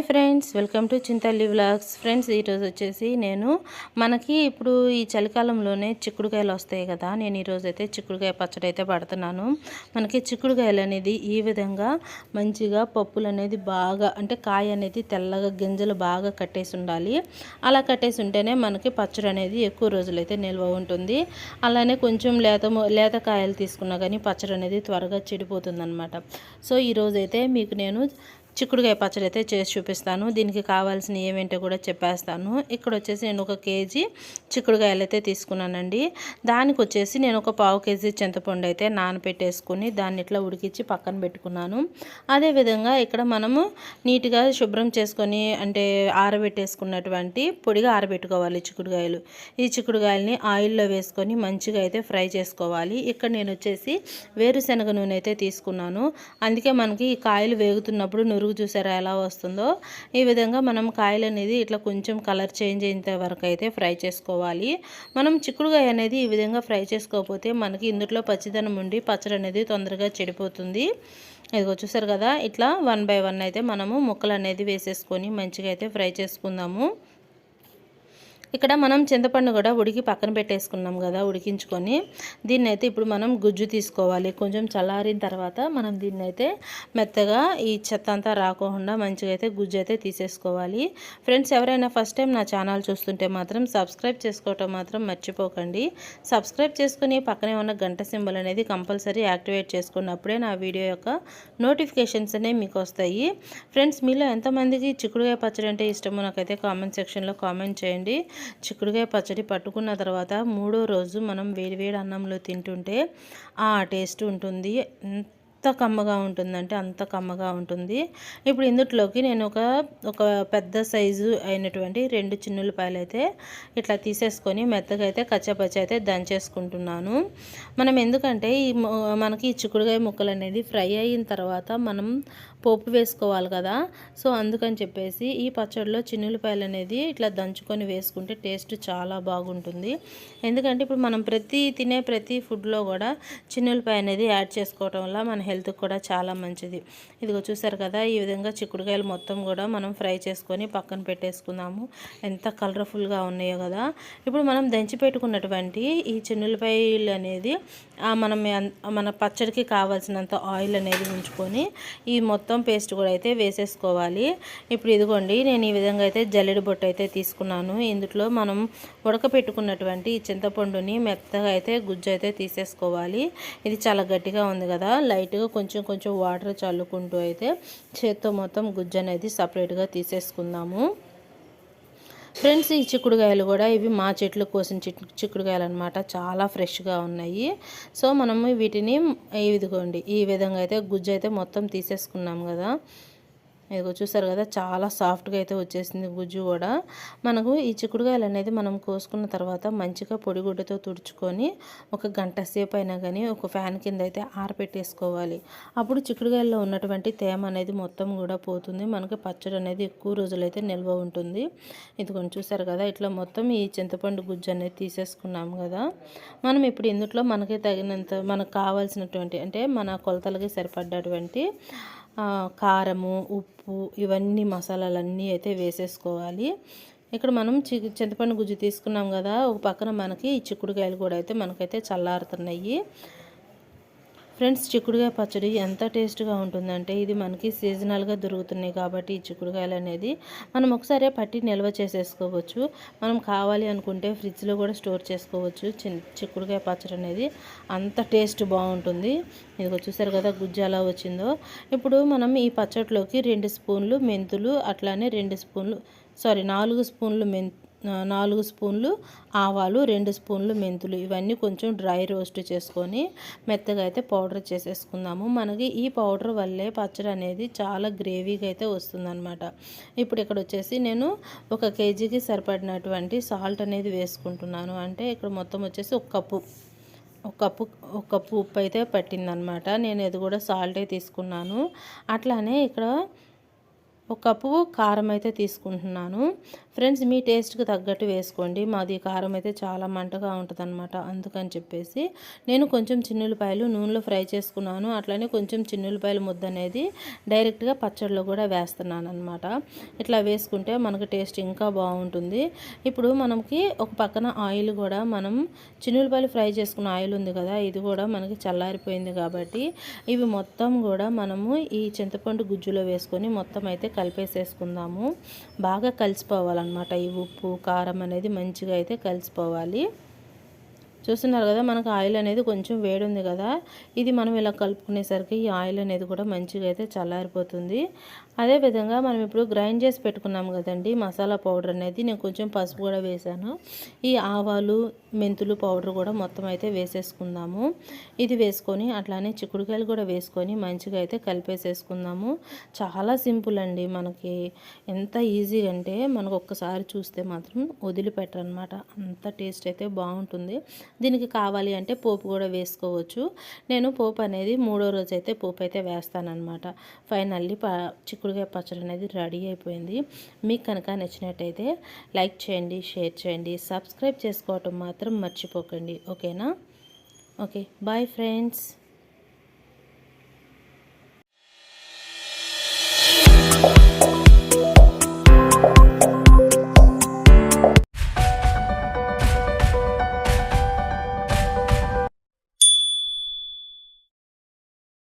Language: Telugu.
Hi friends welcome to Chintalli vlogs. Friends ఈరోజు వచ్చేసి నేను మనకి ఇప్పుడు ఈ చలికాలంలోనే చిక్కుడుకాయలు వస్తాయి కదా నేను ఈరోజు అయితే చిక్కుడుకాయ పచ్చడి అయితే పడుతున్నాను. మనకి చిక్కుడుకాయలు అనేది ఈ విధంగా మంచిగా పప్పులు అనేది బాగా అంటే కాయ అనేది తెల్లగా గింజలు బాగా కట్టేసి ఉండాలి. అలా కట్టేసి ఉంటేనే మనకి పచ్చడి అనేది ఎక్కువ రోజులు అయితే నిల్వ ఉంటుంది. అలానే కొంచెం లేత లేత కాయలు తీసుకున్నా కానీ పచ్చడి అనేది త్వరగా చెడిపోతుంది సో ఈరోజైతే మీకు నేను చిక్కుడుకాయ పచ్చడి అయితే చేసి చూపిస్తాను. దీనికి కావాల్సిన ఏమేంటో కూడా చెప్పేస్తాను. ఇక్కడ వచ్చేసి నేను ఒక కేజీ చిక్కుడుకాయలు అయితే తీసుకున్నానండి. దానికి వచ్చేసి నేను ఒక పావు కేజీ చింతపండు అయితే నానపెట్టేసుకుని దాన్ని ఇట్లా ఉడికించి పక్కన పెట్టుకున్నాను. అదేవిధంగా ఇక్కడ మనము నీట్గా శుభ్రం చేసుకొని అంటే ఆరబెట్టేసుకున్నటువంటి పొడిగా ఆరబెట్టుకోవాలి చిక్కుడుకాయలు. ఈ చిక్కుడుకాయలని ఆయిల్లో వేసుకొని మంచిగా అయితే ఫ్రై చేసుకోవాలి. ఇక్కడ నేను వచ్చేసి వేరుశనగ నూనె అయితే తీసుకున్నాను. అందుకే మనకి ఈ కాయలు వేగుతున్నప్పుడు నురుగు చూసారా ఎలా వస్తుందో? ఈ విధంగా మనం కాయలు అనేది ఇట్లా కొంచెం కలర్ చేంజ్ అయ్యేంత వరకు అయితే ఫ్రై చేసుకోవాలి. మనం చిక్కుడుగాయ అనేది ఈ విధంగా ఫ్రై చేసుకోకపోతే మనకి ఇందులో పచ్చిదనం ఉండి పచ్చడి అనేది తొందరగా చెడిపోతుంది. ఇదిగో చూసారు కదా ఇట్లా వన్ బై వన్ అయితే మనము ముక్కలు అనేది వేసేసుకొని మంచిగా అయితే ఫ్రై చేసుకుందాము. ఇక్కడ మనం చింతపండు కూడా ఉడికి పక్కన పెట్టేసుకున్నాం కదా ఉడికించుకొని. దీన్ని అయితే ఇప్పుడు మనం గుజ్జు తీసుకోవాలి. కొంచెం చల్లారిన తర్వాత మనం దీన్ని అయితే మెత్తగా ఈ చెత్త అంతా రాకుండా మంచిగా అయితే గుజ్జు అయితే తీసేసుకోవాలి. ఫ్రెండ్స్ ఎవరైనా ఫస్ట్ టైం నా ఛానల్ చూస్తుంటే మాత్రం సబ్స్క్రైబ్ చేసుకోవటం మాత్రం మర్చిపోకండి. సబ్స్క్రైబ్ చేసుకుని పక్కనే ఉన్న గంట సింబల్ అనేది కంపల్సరీ యాక్టివేట్ చేసుకున్నప్పుడే నా వీడియో యొక్క నోటిఫికేషన్స్ అనేవి మీకు వస్తాయి. ఫ్రెండ్స్ మీలో ఎంతమందికి చిక్కుడుకాయ పచ్చడి అంటే ఇష్టమో నాకైతే కామెంట్ సెక్షన్లో కామెంట్ చేయండి. చిక్కుడుకాయ పచ్చడి పట్టుకున్న తర్వాత మూడో రోజు మనం వేడివేడి అన్నంలో తింటుంటే ఆ టేస్ట్ ఉంటుంది. ఎంత కమ్మగా ఉంటుందంటే అంత కమ్మగా ఉంటుంది. ఇప్పుడు ఇందుట్లోకి నేను ఒక ఒక పెద్ద సైజు అయినటువంటి రెండు చిన్నులపాయలు అయితే ఇట్లా తీసేసుకొని మెత్తగా అయితే కచ్చపచ్చ అయితే దంచేసుకుంటున్నాను. మనం ఎందుకంటే ఈ మనకి ఈ చిక్కుడుకాయ ముక్కలు అనేది ఫ్రై అయిన తర్వాత మనం పోపు వేసుకోవాలి కదా. సో అందుకని చెప్పేసి ఈ పచ్చడిలో చిన్నులపాయలు అనేది ఇట్లా దంచుకొని వేసుకుంటే టేస్ట్ చాలా బాగుంటుంది. ఎందుకంటే ఇప్పుడు మనం ప్రతి తినే ప్రతి ఫుడ్లో కూడా చిన్నులపాయ అనేది యాడ్ చేసుకోవటం వల్ల మన హెల్త్కి కూడా చాలా మంచిది. ఇదిగో చూసారు కదా ఈ విధంగా చిక్కుడుకాయలు మొత్తం కూడా మనం ఫ్రై చేసుకొని పక్కన పెట్టేసుకుందాము. ఎంత కలర్ఫుల్గా ఉన్నాయో కదా. ఇప్పుడు మనం దంచి పెట్టుకున్నటువంటి ఈ చిన్నులపాయలు అనేది మనం మన పచ్చడికి కావాల్సినంత ఆయిల్ అనేది ఉంచుకొని ఈ మొత్తం పేస్ట్ కూడా అయితే వేసేసుకోవాలి. ఇప్పుడు ఇదిగోండి నేను ఈ విధంగా అయితే జల్లెడి బొట్టు అయితే తీసుకున్నాను. ఇందులో మనం ఉడకపెట్టుకున్నటువంటి ఈ చింతపండుని మెత్తగా అయితే గుజ్జు అయితే తీసేసుకోవాలి. ఇది చాలా గట్టిగా ఉంది కదా లైట్ లైట్గా కొంచెం కొంచెం వాటర్ చల్లుకుంటూ అయితే చేత్తో మొత్తం గుజ్జు అనేది సపరేట్గా తీసేసుకుందాము. ఫ్రెండ్స్ ఈ చిక్కుడుకాయలు కూడా ఇవి మా చెట్లు కోసిన చిక్కుడుకాయలు అనమాట చాలా ఫ్రెష్గా ఉన్నాయి. సో మనము వీటిని ఇదిగోండి ఈ విధంగా అయితే గుజ్జు అయితే మొత్తం తీసేసుకున్నాం కదా. ఇదిగో చూసారు కదా చాలా సాఫ్ట్గా అయితే వచ్చేసింది గుజ్జు కూడా మనకు ఈ చిక్కుడుకాయలు అనేది మనం కోసుకున్న తర్వాత మంచిగా పొడిగుడ్డతో తుడుచుకొని ఒక గంట సేపు అయినా కానీ ఒక ఫ్యాన్ కింద అయితే ఆరపెట్టేసుకోవాలి. అప్పుడు చిక్కుడుకాయల్లో ఉన్నటువంటి తేమ అనేది మొత్తం కూడా పోతుంది. మనకి పచ్చడి అనేది ఎక్కువ రోజులైతే నిల్వ ఉంటుంది. ఇదిగోండి చూసారు కదా ఇట్లా మొత్తం ఈ చింతపండు గుజ్జు అనేది తీసేసుకున్నాం కదా. మనం ఇప్పుడు ఇందులో మనకి తగినంత మనకు కావాల్సినటువంటి అంటే మన కొలతలకి సరిపడ్డటువంటి కారము ఉప్పు ఇవన్నీ మసాలాలన్నీ అయితే వేసేసుకోవాలి. ఇక్కడ మనం చి చింతపండు గుజ్జు తీసుకున్నాం కదా ఒక పక్కన మనకి చిక్కుడుకాయలు కూడా అయితే మనకైతే చల్లారుతున్నాయి. ఫ్రెండ్స్ చిక్కుడుకాయ పచ్చడి ఎంత టేస్ట్గా ఉంటుందంటే ఇది మనకి సీజనల్గా దొరుకుతున్నాయి కాబట్టి ఈ చిక్కుడుకాయలు అనేది మనం ఒకసారి పట్టి నిల్వ చేసేసుకోవచ్చు. మనం కావాలి అనుకుంటే ఫ్రిడ్జ్లో కూడా స్టోర్ చేసుకోవచ్చు. చిక్కుడుకాయ పచ్చడి అనేది అంత టేస్ట్ బాగుంటుంది. ఇది చూసారు కదా గుజ్జు ఎలా వచ్చిందో. ఇప్పుడు మనం ఈ పచ్చడిలోకి రెండు స్పూన్లు మెంతులు అట్లానే రెండు స్పూన్లు సారీ నాలుగు స్పూన్లు మెంతు నాలుగు స్పూన్లు ఆవాలు రెండు స్పూన్లు మెంతులు. ఇవన్నీ కొంచెం డ్రై రోస్ట్ చేసుకొని మెత్తగా అయితే పౌడర్ చేసేసుకుందాము. మనకి ఈ పౌడర్ వల్లే పచ్చడి అనేది చాలా గ్రేవీగా అయితే వస్తుందన్నమాట. ఇప్పుడు ఇక్కడ వచ్చేసి నేను ఒక కేజీకి సరిపడినటువంటి సాల్ట్ అనేది వేసుకుంటున్నాను. అంటే ఇక్కడ మొత్తం వచ్చేసి ఒక కప్పు ఒక కప్పు ఒక కప్పు ఉప్పు అయితే పట్టిందనమాట నేను ఇది కూడా సాల్టే తీసుకున్నాను. అట్లానే ఇక్కడ ఒక కప్పు కారం అయితే తీసుకుంటున్నాను. ఫ్రెండ్స్ మీ టేస్ట్కి తగ్గట్టు వేసుకోండి. మాది కారం అయితే చాలా మంటగా ఉంటుంది అనమాట అందుకని చెప్పేసి. నేను కొంచెం చిన్నులపాయలు నూనెలో ఫ్రై చేసుకున్నాను. అట్లనే కొంచెం చిన్నులపాయలు ముద్ద అనేది డైరెక్ట్గా పచ్చడిలో కూడా వేస్తున్నాను అనమాట ఇట్లా వేసుకుంటే మనకు టేస్ట్ ఇంకా బాగుంటుంది. ఇప్పుడు మనకి ఒక పక్కన ఆయిల్ కూడా మనం చిన్నులపాయలు ఫ్రై చేసుకున్న ఆయిల్ ఉంది కదా ఇది కూడా మనకి చల్లారిపోయింది కాబట్టి ఇవి మొత్తం కూడా మనము ఈ చింతపండు గుజ్జులో వేసుకొని మొత్తం అయితే కలిపేసేసుకుందాము. బాగా కలిసిపోవాలన్నమాట ఈ ఉప్పు కారం అనేది మంచిగా అయితే కలిసిపోవాలి. చూస్తున్నారు కదా మనకు ఆయిల్ అనేది కొంచెం వేడి ఉంది కదా. ఇది మనం ఇలా కలుపుకునేసరికి ఈ ఆయిల్ అనేది కూడా మంచిగా అయితే చల్లారిపోతుంది. అదేవిధంగా మనం ఇప్పుడు గ్రైండ్ చేసి పెట్టుకున్నాం కదండి మసాలా పౌడర్ అనేది. నేను కొంచెం పసుపు కూడా వేసాను ఈ ఆవాలు మెంతులు పౌడర్ కూడా మొత్తం అయితే వేసేసుకుందాము. ఇది వేసుకొని అట్లానే చిక్కుడుకాయలు కూడా వేసుకొని మంచిగా అయితే కలిపేసేసుకుందాము. చాలా సింపుల్ అండి మనకి. ఎంత ఈజీ అంటే మనకు ఒక్కసారి చూస్తే మాత్రం వదిలిపెట్టరనమాట. అంత టేస్ట్ అయితే బాగుంటుంది. దీనికి కావాలి అంటే పోపు కూడా వేసుకోవచ్చు. నేను పోపు అనేది మూడో రోజు అయితే పోపు అయితే వేస్తానమాట ఫైనల్లీ ప చిక్కుడుకాయ పచ్చడి అనేది రెడీ అయిపోయింది. మీకు కనుక నచ్చినట్టయితే లైక్ చేయండి షేర్ చేయండి సబ్స్క్రైబ్ చేసుకోవటం మాత్రం మర్చిపోకండి. ఓకేనా? Okay bye friends.